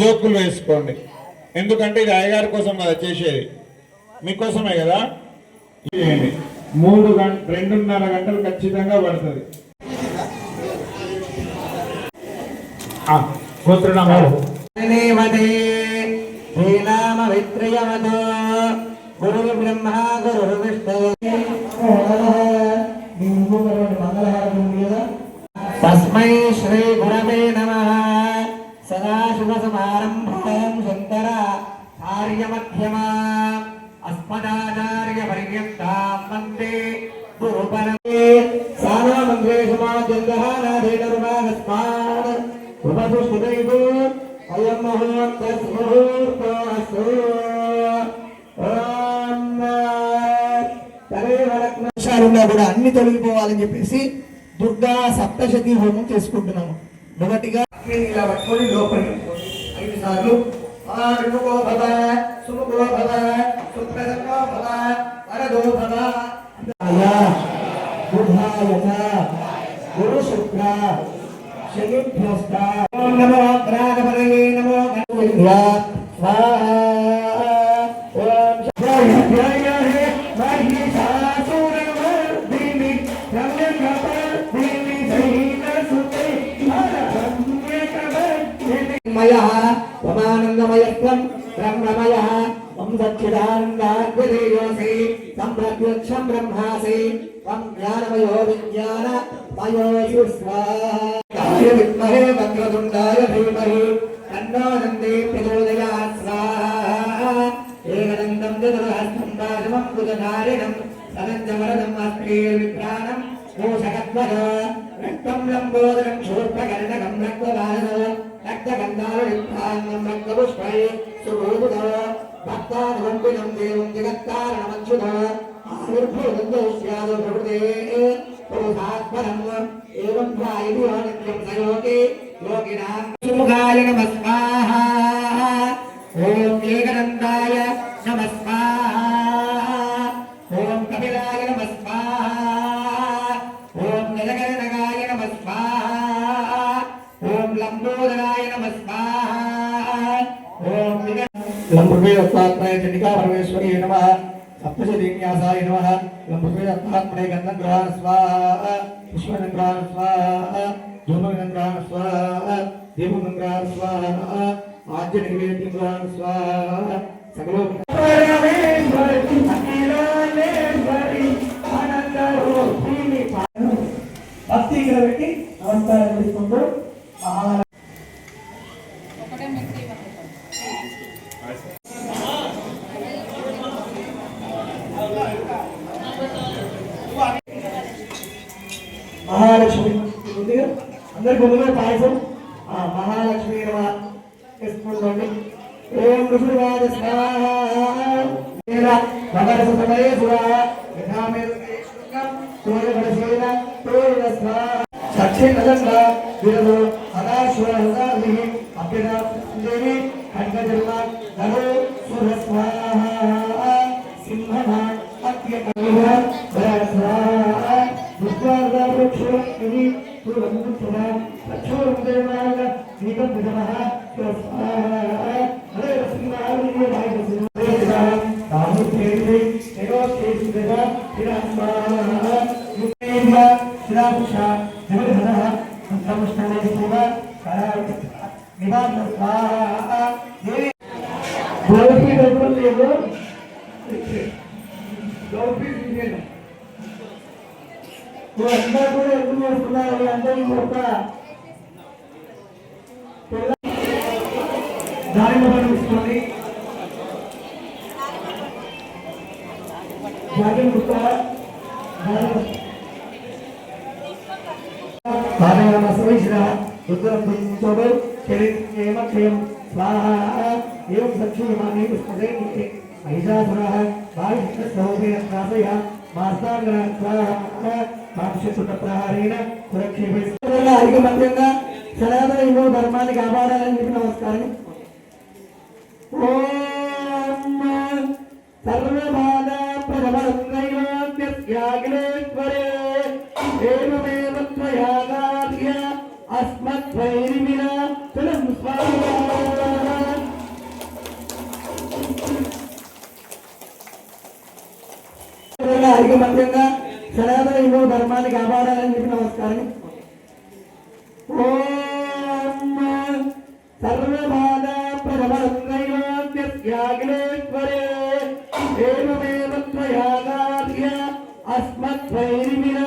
జోకులు వేసుకోండి. ఎందుకంటే ఇది అయ్యగారి కోసం కదా చేసేది. మీకోసమే కదా? చేయండి. మూడు గంట రెండున్నర గంటలు ఖచ్చితంగా పడుతుంది. గురు. బ్రహ్మ గురు విష్ణు. తస్మై శ్రీ గురవే అస్మదాచార్య పర్యంతాం సానా మంత్రే సమాజంగః నాదేన రుమాగస్మాన్ ఉపదుష్టుదైవో అయం కూడా అన్ని తొలగిపోవాలని చెప్పేసి దుర్గా సప్తశతి హోమం చేసుకుంటున్నాము. మొదటిగా ఇలా పట్టుకొని లోపలి ఐదు సార్లు. భవ సుముఖో భవ సుప్రదకో భవ వరదో భవ అయా గురు శుక్ర శనిభ్యస్త ఓం నమో నమో ఓం శుభ్రాయ హే మయ బ్రహ్మమయ వం సచ్చిదానందాగ్రేయోసి సంప్రత్యక్షం బ్రహ్మాసి వం జ్ఞానమయో విజ్ఞాన మయోసి స్వాహాయ విద్మహే వక్రతుండాయ ధీమహి తన్నో నందే ప్రచోదయాత్ స్వాహా ఏకదంతం చతుర్హస్తం రాజమం కుజధారిణం సనంజవరదం అస్త్రీర్విభ్రాణం మూషకత్వర రక్తం లంబోదరం శూర్పకర్ణకం రక్తవాహన రక్తగంధారుణిభ్రాన్నం రక్తపుష్పై సుభూతుత దేవం జగత్కారణమచ్యుత ఆవిర్భూతం దోష్యాదో ప్రకృతే పురుషాత్మనం ఏవం ధ్యాయతి నిత్యం సయోగి యోగినాం సుముఖాయ నమస్కారం లంబృతే దత్తాత్మయ చండికా పరమేశ్వరి నమ. సప్తశతీన్యాసాయ నమ. లంబృతే దత్తాత్మయ గంధం గ్రహణ స్వాహ. పుష్పం గ్రహాణ స్వాహ. ధూమం గ్రహాణ స్వాహ. దీపం గ్రహాణ స్వాహ. ఆద్య నివేద్యం గ్రహణ స్వాహ. సకలో భక్తి ఇక్కడ పెట్టి నమస్కారం చేసుకుంటూ మహా ఓం ఋషువాద మకర సమయ సురా అందరూ కూడా ఎందుకు వస్తున్నారు అందరూ ఒక దారిలో పనిపిస్తుంది రుద్రం దుర్ముచోడు చరిత్రేమ క్షయం స్వాహ ఏం సక్షీయమాని పుష్పదే నిత్య మహిషాసురः బాహిష్ఠసౌభేన త్రాసయ పాక్షసుటప్రహారేణ సురక్షేపే ఐకమత్యంగా సనాతన హిందూ ధర్మాన్ని కాపాడాలని చెప్పి నమస్కారం ఓం وإرمنا فلم ఐకమత్యంగా సనాతన హిందూ ధర్మాన్ని కాపాడాలని చెప్పి నమస్కారం. సర్వబాధ ప్రధమేశ్వరే ఏమేవ్యాగార్య అస్మత్వైర్మినా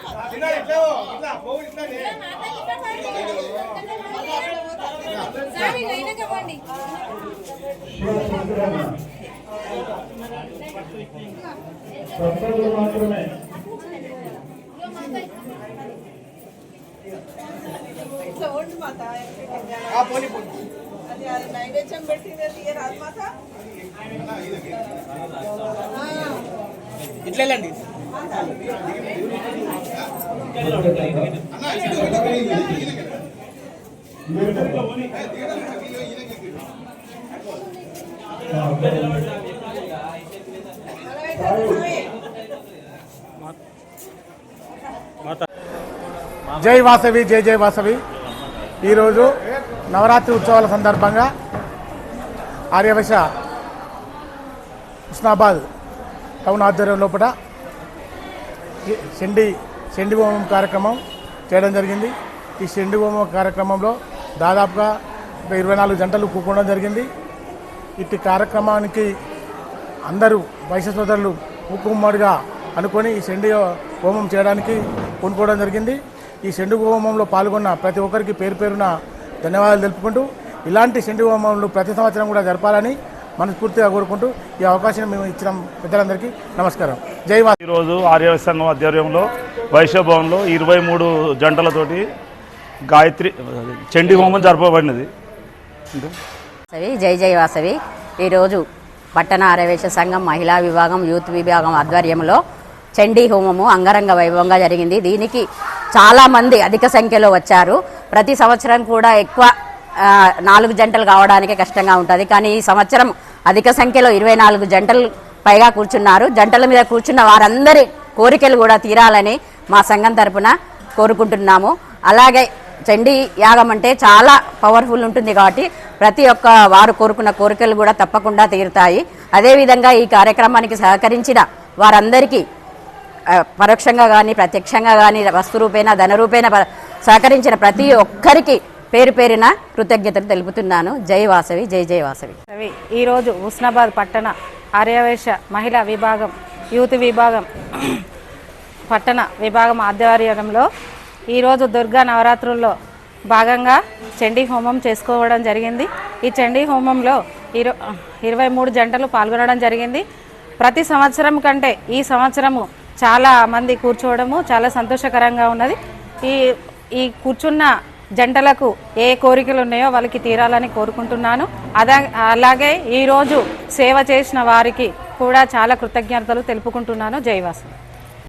భక్తులు మాత్రమే. పోనీ పోనీ. అది అది నైవేద్యం పెట్టింది అది రాదు మాత? ఇట్లా వెళ్ళండి. జై వాసవి జై జై వాసవి. ఈరోజు నవరాత్రి ఉత్సవాల సందర్భంగా ఆర్యవశ హుస్నాబాద్ టౌన్ ఆధ్వర్యం లోపల శండి శండి హోమం కార్యక్రమం చేయడం జరిగింది. ఈ శండి హోమం కార్యక్రమంలో దాదాపుగా ఇరవై నాలుగు గంటలు కూకోవడం జరిగింది. ఇట్టి కార్యక్రమానికి అందరూ వైశ్య సోదరులు ఉక్కుమ్మడిగా అనుకొని ఈ శండి హోమం చేయడానికి కొనుక్కోవడం జరిగింది. ఈ షండు హోమంలో పాల్గొన్న ప్రతి ఒక్కరికి పేరు పేరున ధన్యవాదాలు తెలుపుకుంటూ ఇలాంటి శండి హోమంలు ప్రతి సంవత్సరం కూడా జరపాలని మనస్ఫూర్తిగా కోరుకుంటూ ఈ అవకాశం మేము ఇచ్చిన. పెద్దలందరికీ నమస్కారం. జై వా ఈరోజు ఆర్య సంఘం ఆధ్వర్యంలో వైశ్వభవన్లో ఇరవై మూడు జంటలతోటి గాయత్రి చండీ హోమం జరపబడినది. జై జై వాసవి. ఈరోజు పట్టణ ఆరవేశ సంఘం మహిళా విభాగం యూత్ విభాగం ఆధ్వర్యంలో చండీ హోమము అంగరంగ వైభవంగా జరిగింది. దీనికి చాలామంది అధిక సంఖ్యలో వచ్చారు. ప్రతి సంవత్సరం కూడా ఎక్కువ నాలుగు జంటలు కావడానికి కష్టంగా ఉంటుంది. కానీ ఈ సంవత్సరం అధిక సంఖ్యలో ఇరవై నాలుగు జంటలు పైగా కూర్చున్నారు. జంటల మీద కూర్చున్న వారందరి కోరికలు కూడా తీరాలని మా సంఘం తరపున కోరుకుంటున్నాము. అలాగే చండీ యాగం అంటే చాలా పవర్ఫుల్ ఉంటుంది కాబట్టి ప్రతి ఒక్క వారు కోరుకున్న కోరికలు కూడా తప్పకుండా తీరుతాయి. అదేవిధంగా ఈ కార్యక్రమానికి సహకరించిన వారందరికీ పరోక్షంగా కానీ ప్రత్యక్షంగా కానీ వస్తు ధనరూపేణ ధన ప- సహకరించిన ప్రతి ఒక్కరికి పేరు పేరిన కృతజ్ఞతలు తెలుపుతున్నాను. జై వాసవి జై జై వాసవి. ఈరోజు హుస్నాబాద్ పట్టణ ఆర్యవేశ మహిళా విభాగం యూత్ విభాగం పట్టణ విభాగం ఆధ్వర్యంలో ఈరోజు దుర్గా నవరాత్రుల్లో భాగంగా చండీ హోమం చేసుకోవడం జరిగింది. ఈ చండీ హోమంలో ఇరు ఇరవై మూడు జంటలు పాల్గొనడం జరిగింది. ప్రతి సంవత్సరం కంటే ఈ సంవత్సరము చాలా మంది కూర్చోవడము చాలా సంతోషకరంగా ఉన్నది. ఈ ఈ కూర్చున్న జంటలకు ఏ కోరికలు ఉన్నాయో వాళ్ళకి తీరాలని కోరుకుంటున్నాను. అదా అలాగే ఈరోజు సేవ చేసిన వారికి కూడా చాలా కృతజ్ఞతలు తెలుపుకుంటున్నాను. జైవాసు